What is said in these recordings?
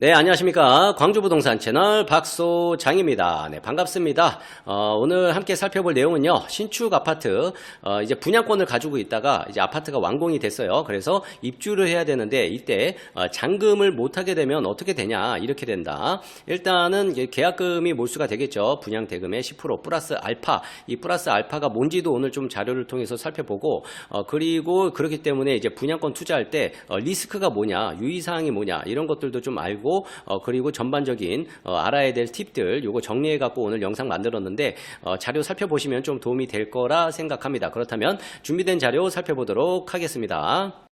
네, 안녕하십니까. 광주부동산 채널 박소장입니다. 네, 반갑습니다. 어, 오늘 함께 살펴볼 내용은요, 신축 아파트, 어, 이제 분양권을 가지고 있다가 이제 아파트가 완공이 됐어요. 그래서 입주를 해야 되는데 이때 어, 잔금을 못하게 되면 어떻게 되냐, 이렇게 된다. 일단은 계약금이 몰수가 되겠죠. 분양대금의 10% 플러스 알파. 이 플러스 알파가 뭔지도 오늘 좀 자료를 통해서 살펴보고, 어, 그리고 그렇기 때문에 이제 분양권 투자할 때 어, 리스크가 뭐냐, 유의사항이 뭐냐, 이런 것들도 좀 알고 어, 그리고 전반적인 어, 알아야 될 팁들 요거 정리해 갖고 오늘 영상 만들었는데 어, 자료 살펴보시면 좀 도움이 될 거라 생각합니다. 그렇다면 준비된 자료 살펴보도록 하겠습니다.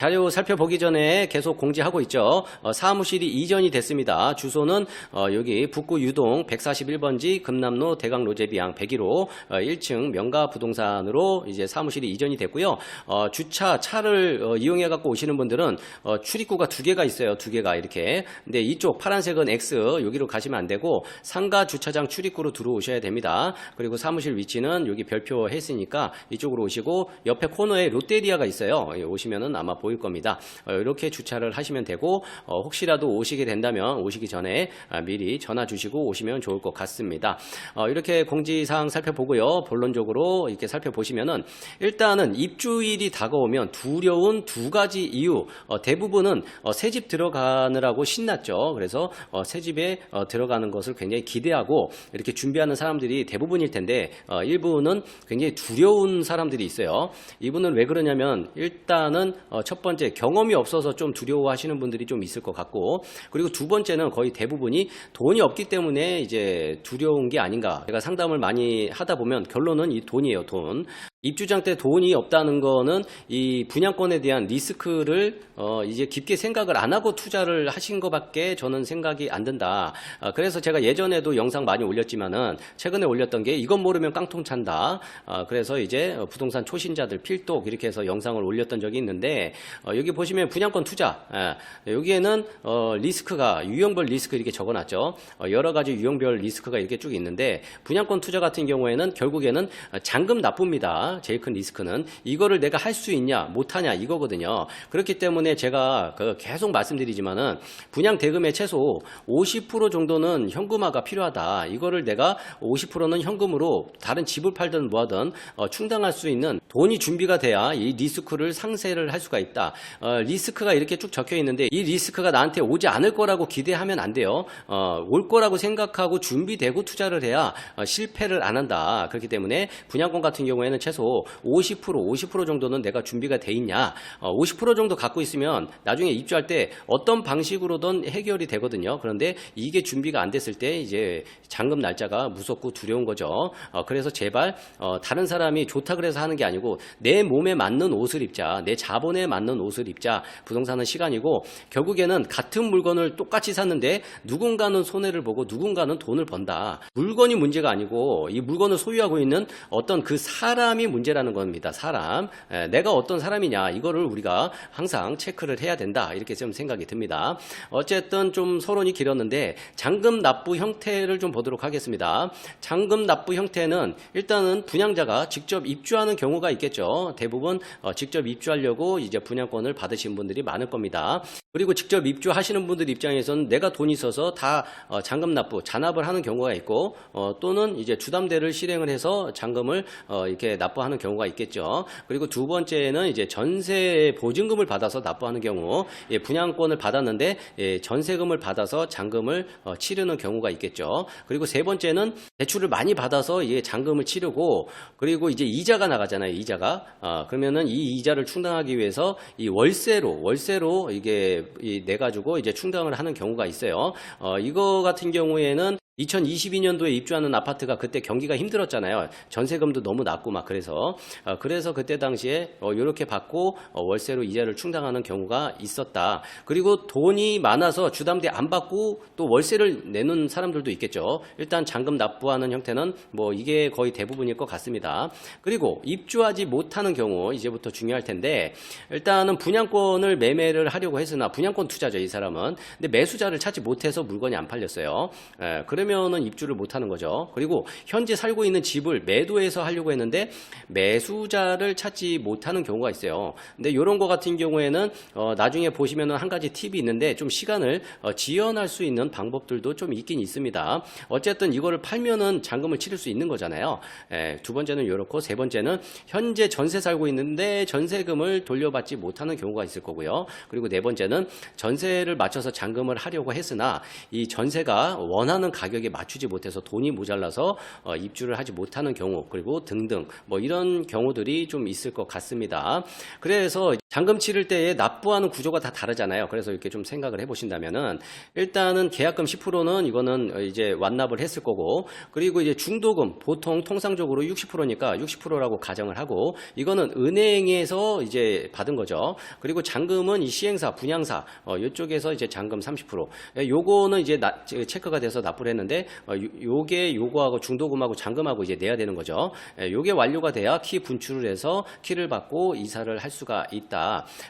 자료 살펴보기 전에 계속 공지하고 있죠. 어, 사무실이 이전이 됐습니다. 주소는 어, 여기 북구 유동 141번지 금남로 대강 로제비양 101호 1층 명가 부동산으로 이제 사무실이 이전이 됐고요. 어, 주차 차를 어, 이용해 갖고 오시는 분들은 어, 출입구가 두 개가 있어요. 두 개가 이렇게. 근데 이쪽 파란색은 X 여기로 가시면 안 되고 상가 주차장 출입구로 들어오셔야 됩니다. 그리고 사무실 위치는 여기 별표 했으니까 이쪽으로 오시고 옆에 코너에 롯데리아가 있어요. 예, 오시면은 아마 보일 겁니다. 어, 이렇게 주차를 하시면 되고 어, 혹시라도 오시게 된다면 오시기 전에 아, 미리 전화 주시고 오시면 좋을 것 같습니다. 어, 이렇게 공지사항 살펴보고요. 본론적으로 이렇게 살펴보시면은 일단은 입주일이 다가오면 두려운 두 가지 이유 어, 대부분은 어, 새집 들어가느라고 신났죠. 그래서 어, 새집에 어, 들어가는 것을 굉장히 기대하고 이렇게 준비하는 사람들이 대부분일 텐데 어, 일부는 굉장히 두려운 사람들이 있어요. 이분은 왜 그러냐면 일단은 어, 첫 번째 경험이 없어서 좀 두려워하시는 분들이 좀 있을 것 같고 그리고 두 번째는 거의 대부분이 돈이 없기 때문에 이제 두려운 게 아닌가. 제가 상담을 많이 하다 보면 결론은 이 돈이에요, 돈. 입주장 때 돈이 없다는 거는 이 분양권에 대한 리스크를 어 이제 깊게 생각을 안 하고 투자를 하신 것밖에 저는 생각이 안 든다. 어 그래서 제가 예전에도 영상 많이 올렸지만은 최근에 올렸던 게 이건 모르면 깡통 찬다. 어 그래서 이제 부동산 초신자들 필독 이렇게 해서 영상을 올렸던 적이 있는데 어 여기 보시면 분양권 투자 예, 여기에는 어 리스크가 유형별 리스크 이렇게 적어놨죠. 어 여러 가지 유형별 리스크가 이렇게 쭉 있는데 분양권 투자 같은 경우에는 결국에는 잔금 납부입니다. 제일 큰 리스크는 이거를 내가 할 수 있냐 못하냐 이거거든요. 그렇기 때문에 제가 그 계속 말씀드리지만은 분양 대금의 최소 50% 정도는 현금화가 필요하다. 이거를 내가 50%는 현금으로 다른 집을 팔든 뭐하든 어, 충당할 수 있는 돈이 준비가 돼야 이 리스크를 상쇄를 할 수가 있다. 어, 리스크가 이렇게 쭉 적혀 있는데 이 리스크가 나한테 오지 않을 거라고 기대하면 안 돼요. 어, 올 거라고 생각하고 준비되고 투자를 해야 어, 실패를 안 한다. 그렇기 때문에 분양권 같은 경우에는 최소 50% 50% 정도는 내가 준비가 돼 있냐. 어, 50% 정도 갖고 있으면 나중에 입주할 때 어떤 방식으로든 해결이 되거든요. 그런데 이게 준비가 안 됐을 때 이제 잔금 날짜가 무섭고 두려운 거죠. 어, 그래서 제발 어, 다른 사람이 좋다 그래서 하는 게 아니고 내 몸에 맞는 옷을 입자. 내 자본에 맞는 옷을 입자. 부동산은 시간이고 결국에는 같은 물건을 똑같이 샀는데 누군가는 손해를 보고 누군가는 돈을 번다. 물건이 문제가 아니고 이 물건을 소유하고 있는 어떤 그 사람이 문제라는 겁니다. 사람. 에, 내가 어떤 사람이냐 이거를 우리가 항상 체크를 해야 된다. 이렇게 좀 생각이 듭니다. 어쨌든 좀 서론이 길었는데 잔금 납부 형태를 좀 보도록 하겠습니다. 잔금 납부 형태는 일단은 분양자가 직접 입주하는 경우가 있겠죠. 대부분 어, 직접 입주하려고 이제 분양권을 받으신 분들이 많을 겁니다. 그리고 직접 입주하시는 분들 입장에서는 내가 돈이 있어서 다 어, 잔금 납부, 잔압을 하는 경우가 있고 어, 또는 이제 주담대를 실행을 해서 잔금을 어, 이렇게 납부하는 경우가 있겠죠. 그리고 두 번째는 이제 전세 보증금을 받아서 납부하는 경우, 예, 분양권을 받았는데 예, 전세금을 받아서 잔금을 어, 치르는 경우가 있겠죠. 그리고 세 번째는 대출을 많이 받아서 예, 잔금을 치르고 그리고 이제 이자가 나가잖아요. 이자가 어, 그러면은 이 이자를 충당하기 위해서 이 월세로 월세로 이게 이, 내 가지고 이제 충당을 하는 경우가 있어요. 어, 이거 같은 경우에는 2022년도에 입주하는 아파트가 그때 경기가 힘들었잖아요. 전세금도 너무 낮고 막 그래서 어, 그래서 그때 당시에 어, 이렇게 받고 어, 월세로 이자를 충당하는 경우가 있었다. 그리고 돈이 많아서 주담대 안 받고 또 월세를 내는 사람들도 있겠죠. 일단 잔금 납부하는 형태는 뭐 이게 거의 대부분일 것 같습니다. 그리고 입주하지 못하는 경우 이제부터 중요할 텐데 일단은 분양권을 매매를 하려고 했으나 분양권 투자죠 이 사람은. 근데 매수자를 찾지 못해서 물건이 안 팔렸어요. 에, 그러면 팔면은 입주를 못 하는 거죠. 그리고 현재 살고 있는 집을 매도해서 하려고 했는데 매수자를 찾지 못하는 경우가 있어요. 근데 이런 거 같은 경우에는 어, 나중에 보시면은 한 가지 팁이 있는데 좀 시간을 어, 지연할 수 있는 방법들도 좀 있긴 있습니다. 어쨌든 이거를 팔면은 잔금을 치를 수 있는 거잖아요. 예, 두 번째는 이렇고 세 번째는 현재 전세 살고 있는데 전세금을 돌려받지 못하는 경우가 있을 거고요. 그리고 네 번째는 전세를 맞춰서 잔금을 하려고 했으나 이 전세가 원하는 가격 에 맞추지 못해서 돈이 모자라서 어, 입주를 하지 못하는 경우 그리고 등등 뭐 이런 경우들이 좀 있을 것 같습니다. 그래서 잔금 치를 때에 납부하는 구조가 다 다르잖아요. 그래서 이렇게 좀 생각을 해보신다면은 일단은 계약금 10%는 이거는 어, 이제 완납을 했을 거고 그리고 이제 중도금 보통 통상적으로 60%니까 60%라고 가정을 하고 이거는 은행에서 이제 받은 거죠. 그리고 잔금은 이 시행사, 분양사 어, 이쪽에서 이제 잔금 30%. 예, 요거는 이제 나- 제- 체크가 돼서 납부를 했는데 어, 요- 요게 요거하고 중도금하고 잔금하고 이제 내야 되는 거죠. 예, 요게 완료가 돼야 키 분출을 해서 키를 받고 이사를 할 수가 있다.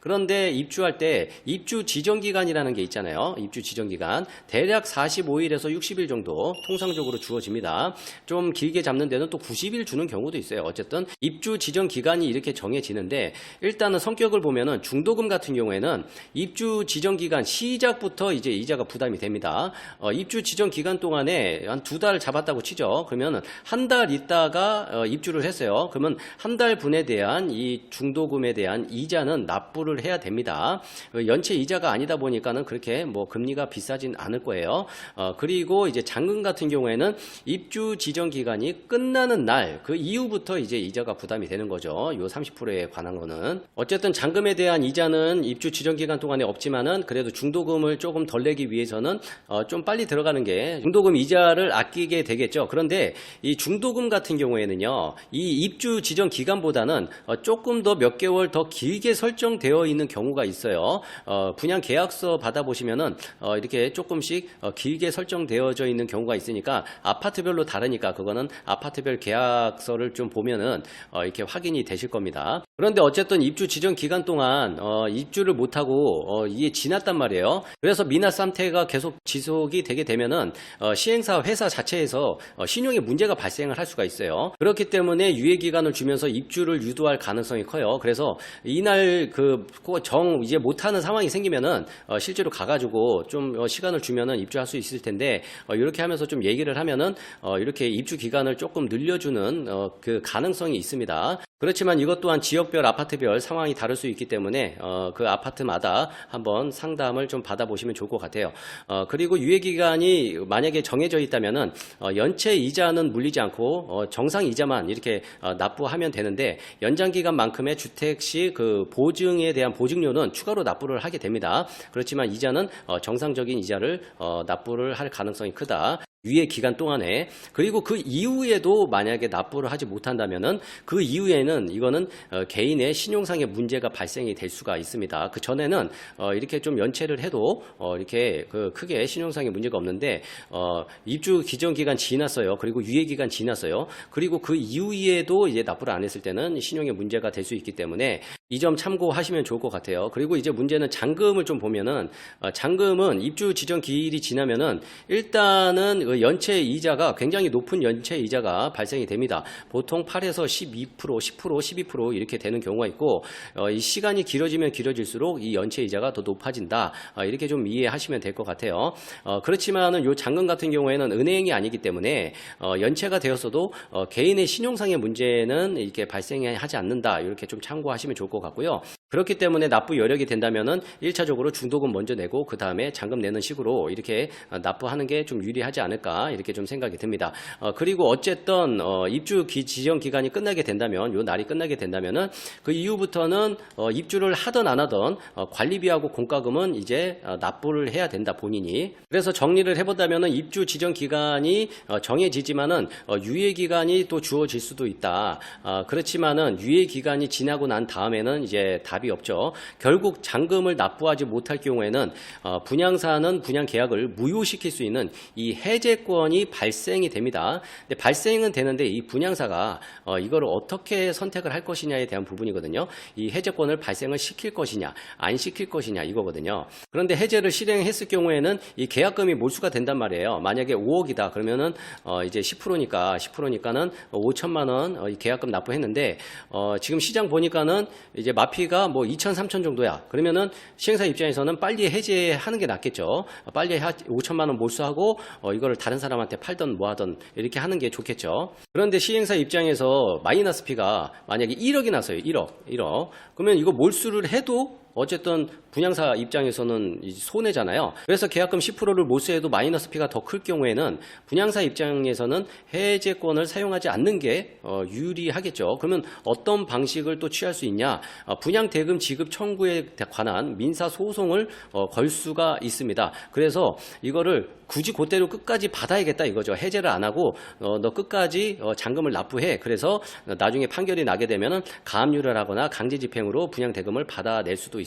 그런데 입주할 때 입주 지정 기간이라는 게 있잖아요. 입주 지정 기간 대략 45일에서 60일 정도 통상적으로 주어집니다. 좀 길게 잡는 데는 또 90일 주는 경우도 있어요. 어쨌든 입주 지정 기간이 이렇게 정해지는데 일단은 성격을 보면은 중도금 같은 경우에는 입주 지정 기간 시작부터 이제 이자가 부담이 됩니다. 어, 입주 지정 기간 동안에 한 두 달 잡았다고 치죠. 그러면은 한달 있다가 어, 입주를 했어요. 그러면 한 달 분에 대한 이 중도금에 대한 이자는 납부를 해야 됩니다. 어, 연체 이자가 아니다 보니까는 그렇게 뭐 금리가 비싸진 않을 거예요. 어, 그리고 이제 잔금 같은 경우에는 입주 지정 기간이 끝나는 날 그 이후부터 이제 이자가 부담이 되는 거죠. 요 30%에 관한 거는 어쨌든 잔금에 대한 이자는 입주 지정 기간 동안에 없지만은 그래도 중도금을 조금 덜 내기 위해서는 어, 좀 빨리 들어가는 게 중도금 이자를 아끼게 되겠죠. 그런데 이 중도금 같은 경우에는요, 이 입주 지정 기간보다는 어, 조금 더 몇 개월 더 길게 설 정되어 있는 경우가 있어요. 어, 분양 계약서 받아보시면은 어, 이렇게 조금씩 어, 길게 설정되어져 있는 경우가 있으니까 아파트별로 다르니까 그거는 아파트별 계약서를 좀 보면은 어, 이렇게 확인이 되실 겁니다. 그런데 어쨌든 입주 지정 기간 동안 어, 입주를 못하고 어, 이게 지났단 말이에요. 그래서 미납 상태가 계속 지속이 되게 되면은 어, 시행사 회사 자체에서 어, 신용에 문제가 발생을 할 수가 있어요. 그렇기 때문에 유예 기간을 주면서 입주를 유도할 가능성이 커요. 그래서 이날 그 정 이제 못하는 상황이 생기면은 어, 실제로 가가지고 좀 어, 시간을 주면은 입주할 수 있을 텐데 어, 이렇게 하면서 좀 얘기를 하면은 어, 이렇게 입주 기간을 조금 늘려주는 어, 그 가능성이 있습니다. 그렇지만 이것 또한 지역별 아파트별 상황이 다를 수 있기 때문에 어, 그 아파트마다 한번 상담을 좀 받아보시면 좋을 것 같아요. 어, 그리고 유예 기간이 만약에 정해져 있다면은 어, 연체 이자는 물리지 않고 어, 정상 이자만 이렇게 어, 납부하면 되는데 연장 기간만큼의 주택 시 그 보증에 대한 보증료는 추가로 납부를 하게 됩니다. 그렇지만 이자는 어, 정상적인 이자를 어, 납부를 할 가능성이 크다. 유예 기간 동안에 그리고 그 이후에도 만약에 납부를 하지 못한다면은 그 이후에는 이거는 어, 개인의 신용상의 문제가 발생이 될 수가 있습니다. 그 전에는 어, 이렇게 좀 연체를 해도 어, 이렇게 그 크게 신용상의 문제가 없는데 어, 입주 기정 기간 지났어요. 그리고 유예 기간 지났어요. 그리고 그 이후에도 이제 납부를 안 했을 때는 신용의 문제가 될 수 있기 때문에 이 점 참고하시면 좋을 것 같아요. 그리고 이제 문제는 잔금을 좀 보면은 어, 잔금은 입주 지정 기일이 지나면은 일단은 그 연체 이자가 굉장히 높은 연체 이자가 발생이 됩니다. 보통 8에서 12%, 10%, 12% 이렇게 되는 경우가 있고 어, 이 시간이 길어지면 길어질수록 이 연체 이자가 더 높아진다. 어, 이렇게 좀 이해하시면 될 것 같아요. 어, 그렇지만은 요 잔금 같은 경우에는 은행이 아니기 때문에 어, 연체가 되었어도 어, 개인의 신용상의 문제는 이렇게 발생하지 않는다. 이렇게 좀 참고하시면 좋을 것 같고요. 그렇기 때문에 납부 여력이 된다면은 1차적으로 중도금 먼저 내고 그 다음에 잔금 내는 식으로 이렇게 어, 납부하는 게 좀 유리하지 않을까 이렇게 좀 생각이 듭니다. 어, 그리고 어쨌든 어, 입주 기, 지정 기간이 끝나게 된다면 요 날이 끝나게 된다면은 그 이후부터는 어, 입주를 하던 안 하던 어, 관리비하고 공과금은 이제 어, 납부를 해야 된다 본인이. 그래서 정리를 해본다면은 입주 지정 기간이 어, 정해지지만은 어, 유예 기간이 또 주어질 수도 있다. 어, 그렇지만은 유예 기간이 지나고 난 다음에는 이제 다 답이 없죠. 결국 잔금을 납부하지 못할 경우에는 어, 분양사는 분양 계약을 무효시킬 수 있는 이 해제권이 발생이 됩니다. 근데 발생은 되는데 이 분양사가 어, 이거를 어떻게 선택을 할 것이냐에 대한 부분이거든요. 이 해제권을 발생을 시킬 것이냐, 안 시킬 것이냐 이거거든요. 그런데 해제를 실행했을 경우에는 이 계약금이 몰수가 된단 말이에요. 만약에 5억이다 그러면은 어, 이제 10%니까 10%니까는 5천만 원 계약금 납부했는데 어, 지금 시장 보니까는 이제 마피가 뭐 2천, 3천 정도야. 그러면은 시행사 입장에서는 빨리 해제하는 게 낫겠죠. 어, 빨리 하, 5천만 원 몰수하고 어, 이거를 다른 사람한테 팔던 뭐 하던 이렇게 하는 게 좋겠죠. 그런데 시행사 입장에서 마이너스 피가 만약에 1억이 나서요. 1억, 1억. 그러면 이거 몰수를 해도 어쨌든 분양사 입장에서는 이 손해잖아요. 그래서 계약금 10%를 몰수해도 마이너스 피가 더 클 경우에는 분양사 입장에서는 해제권을 사용하지 않는 게 어, 유리하겠죠. 그러면 어떤 방식을 또 취할 수 있냐? 어, 분양 대금 지급 청구에 관한 민사 소송을 어, 걸 수가 있습니다. 그래서 이거를 굳이 그대로 끝까지 받아야겠다 이거죠. 해제를 안 하고 어, 너 끝까지 어, 잔금을 납부해. 그래서 나중에 판결이 나게 되면은 가압류를 하거나 강제 집행으로 분양 대금을 받아낼 수도 있습니다.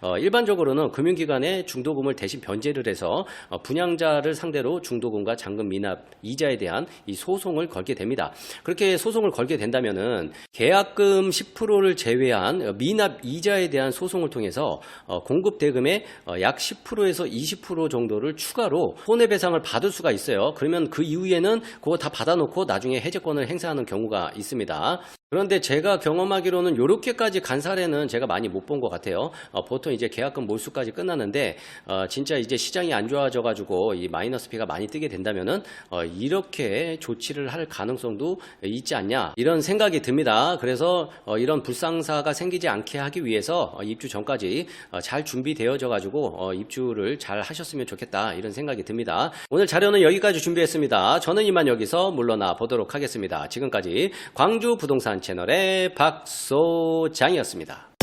어, 일반적으로는 금융기관에 중도금을 대신 변제를 해서 어, 분양자를 상대로 중도금과 잔금 미납 이자에 대한 이 소송을 걸게 됩니다. 그렇게 소송을 걸게 된다면은 계약금 10%를 제외한 어, 미납 이자에 대한 소송을 통해서 어, 공급 대금의 어, 약 10%에서 20% 정도를 추가로 손해배상을 받을 수가 있어요. 그러면 그 이후에는 그거 다 받아놓고 나중에 해제권을 행사하는 경우가 있습니다. 그런데 제가 경험하기로는 이렇게까지 간 사례는 제가 많이 못 본 것 같아요. 어, 보통 이제 계약금 몰수까지 끝났는데 어, 진짜 이제 시장이 안 좋아져가지고 이 마이너스 피가 많이 뜨게 된다면은 어, 이렇게 조치를 할 가능성도 있지 않냐 이런 생각이 듭니다. 그래서 어, 이런 불상사가 생기지 않게 하기 위해서 어, 입주 전까지 어, 잘 준비되어져 가지고 어, 입주를 잘 하셨으면 좋겠다 이런 생각이 듭니다. 오늘 자료는 여기까지 준비했습니다. 저는 이만 여기서 물러나 보도록 하겠습니다. 지금까지 광주 부동산 채널의 박소장이었습니다.